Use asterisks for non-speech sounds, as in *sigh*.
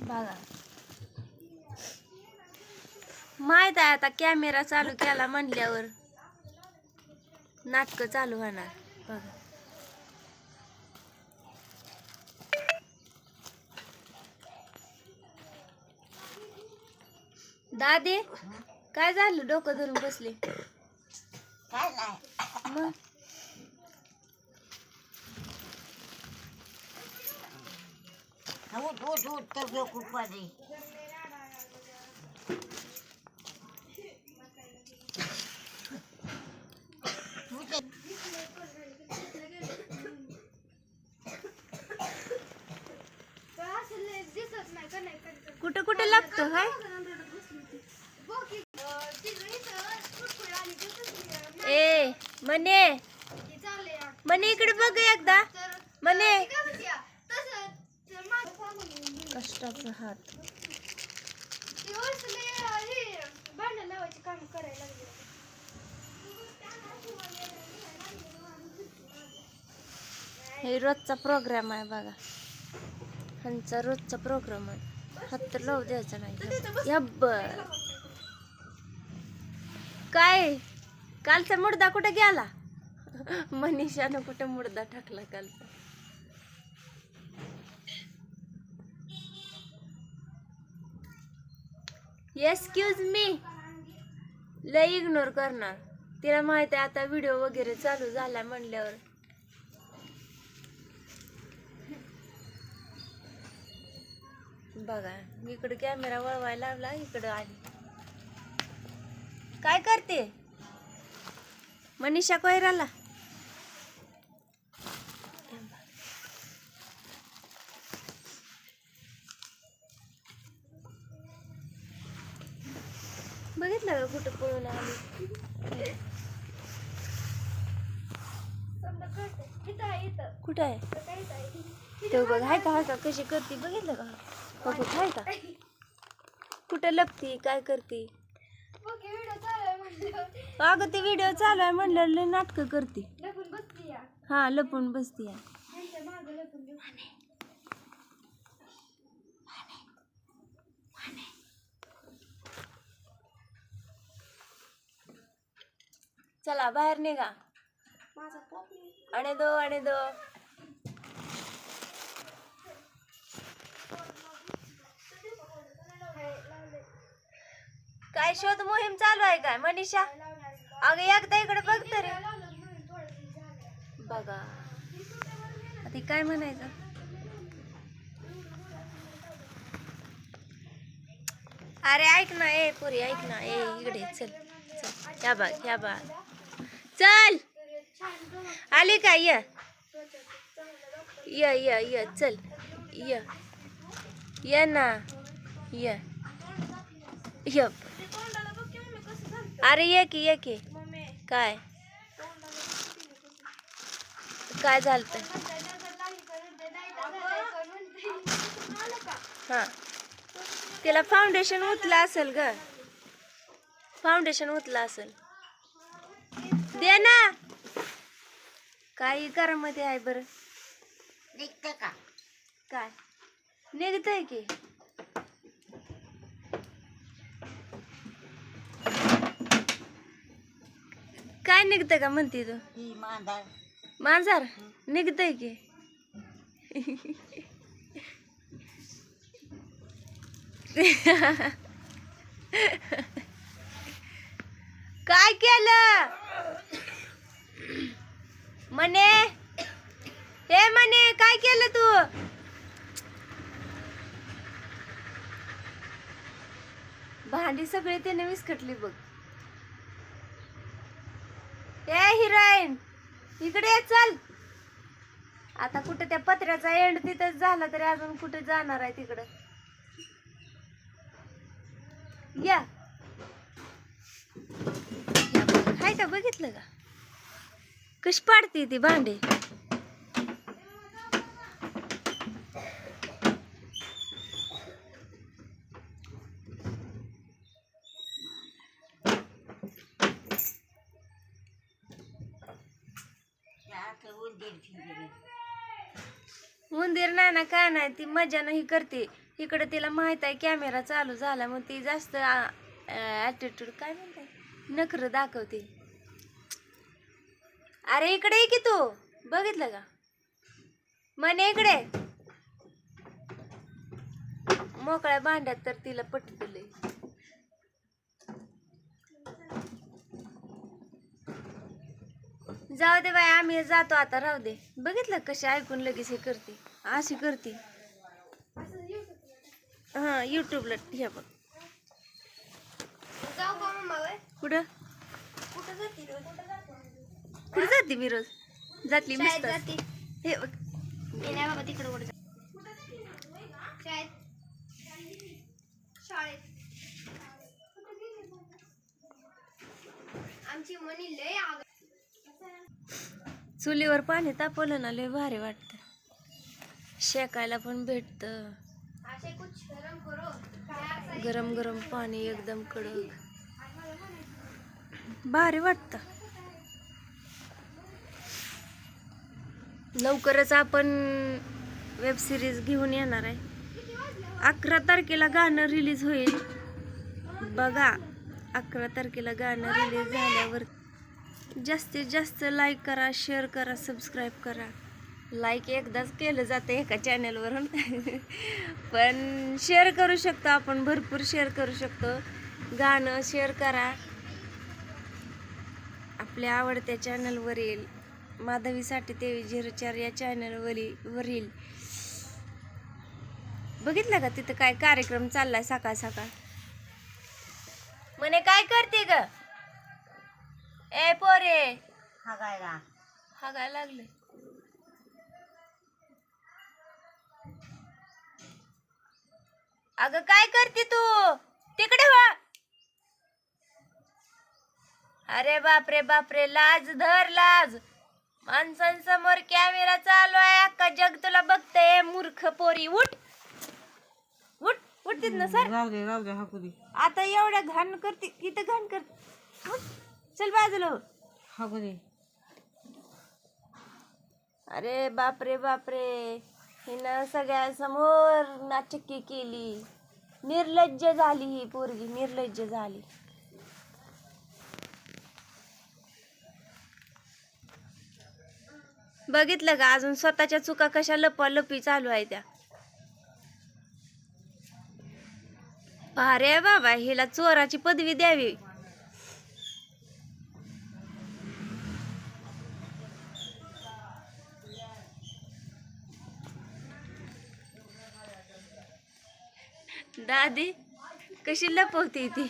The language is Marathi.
बघा. माहीत आहे आता कॅमेरा चालू केला म्हणल्यावर नाटक चालू होणार. बघा. दादी काय झालं? डोकं धरून बसले. काय नाही. मग? उठ उठ उठ तर घेऊ खूप पाणी कुठं कुठं लागतो हाय? ए मने. मने इकडे बघ एकदा. मने. टाकलं हात. हे रोजचा प्रोग्राम आहे बघा. ह्यांचा रोजचा प्रोग्राम आहे. हात तर लावू द्यायचा नाही. यब्बर काय? कालचा मुडदा कुठे गेला? मनीषानं कुठे मुडदा टाकला कालचा? एक्सक्यूज मी लय इग्नोर करणार. तिला माहिती आहे आता व्हिडिओ वगैरे चालू झाला म्हणल्यावर. बघा मी इकडे कॅमेरा वळवायला लावला इकडं आली. काय करते? मनीषा कोयराला? बघितलं का कुठं पळून आली? कुठं आहे? तो बघ हाय का हाय का कशी करते? बघितलं का? बघ हाय का? कुठं लपती काय करते? अगं ते व्हिडिओ चालू आहे म्हणलं नाटकं करते. हा लपून बसती आहे. चला बाहेर निघा. आणि दो आणि दो. काय शोध मोहीम चालू आहे काय मनीषा? अगं एकदा इकडे बघ तरी. बघा. हे काय म्हणायचं? अरे ऐक ना ए पुरी ऐक ना. ए इकडे चल चल. ह्या बाग ह्या बाग चल. आले का? ये. ये ये ये. चल. ये. ये ना. ये. ये. अरे ये की ये की. काय? काय झालं हां. तिला फाउंडेशन उतला असेल ग. फाउंडेशन उतला असेल. दे ना. काही मध्ये आहे बरं. निघतं का? काय? निघतंय की. काय निघतं का म्हणते तू? ही मांदार मांजर? निघतंय की. काय केलं? मने. हे मने काय केलं तू? भांडी सगळी त्याने विस्कटली बघ. ए हिरोईन इकडे ये, चल. आता कुठे त्या पत्र्याचा एंड तिथंच झाला तरी अजून कुठे जाणार आहे तिकडं? या या बघ. हाय का बघितलं का? कशी पाडते ती भांडे? उंदीर नाही ना काय नाही ती मजा नाही करते. इकडे तिला माहीत आहे कॅमेरा चालू झाला मग ती जास्त ॲटिट्यूड काय म्हणते? नखरं दाखवते. अरे इकडे ये की तू. बघितलं का? म्हणे इकडे. मोकळ्या भांड्यात तर तिला पटकलंय. जाऊ दे बाय आम्ही जातो आता राहू दे. बघितलं कशी ऐकून लगेच हे करते. अशी करते. हा युट्यूबला हे बघ. कुठं? कुठं जाते कुठं जाते मी रोज जातली मस्त हे बघ. नाही बाबा तिकडे कुठं शाळेत. शाळेत. आमची मनी लय आग चुलीवर पाणी तापवलं ना लय भारी वाटतं. शेकायला पण भेटतं. गरम गरम पाणी एकदम कडक. भारी वाटतं. लवकरच आपण वेब सिरीज घेऊन येणार आहे. अकरा तारखेला गाणं रिलीज होईल. बघा अकरा तारखेला गाणं रिलीज झाल्यावर जास्तीत जास्त लाईक करा शेअर करा सबस्क्राईब करा. लाईक एकदाच केलं जातं एका चॅनलवरून *laughs* पण शेअर करू शकतो आपण भरपूर शेअर करू शकतो. गाणं शेअर करा. आपल्या आवडत्या चॅनलवर येईल. माधवीसाठी तेवीस झिरो चार या चॅनलवरील वरील. बघितलं का तिथं काय कार्यक्रम चाललाय सकाळ सकाळ? म्हणे काय करते ग? ए पोरे. गायला हागायला लागले. अगं काय करते तू? तिकडे वा अरे बापरे बापरे लाज धर लाज. माणसांसमोर कॅमेरा चालू आहे. अख्खा जग तुला बघतंय. मूर्ख पोरी उठ. उठ उठतीत ना सर. राहू दे राहू दे हाकू दे. आता एवढ्या घाण करते किती घाण करते उठ, चल बाजूला. हो. हाकू दे. अरे बापरे बापरे. हिनं सगळ्यासमोर नाचक्की केली. निर्लज्ज झाली ही पोरगी निर्लज्ज झाली. बघितलं का? अजून स्वतःच्या चुका कशा लपालपी चालू आहे त्या? भारे बाबा हिला चोराची पदवी द्यावी. दादी कशी लपवते ती?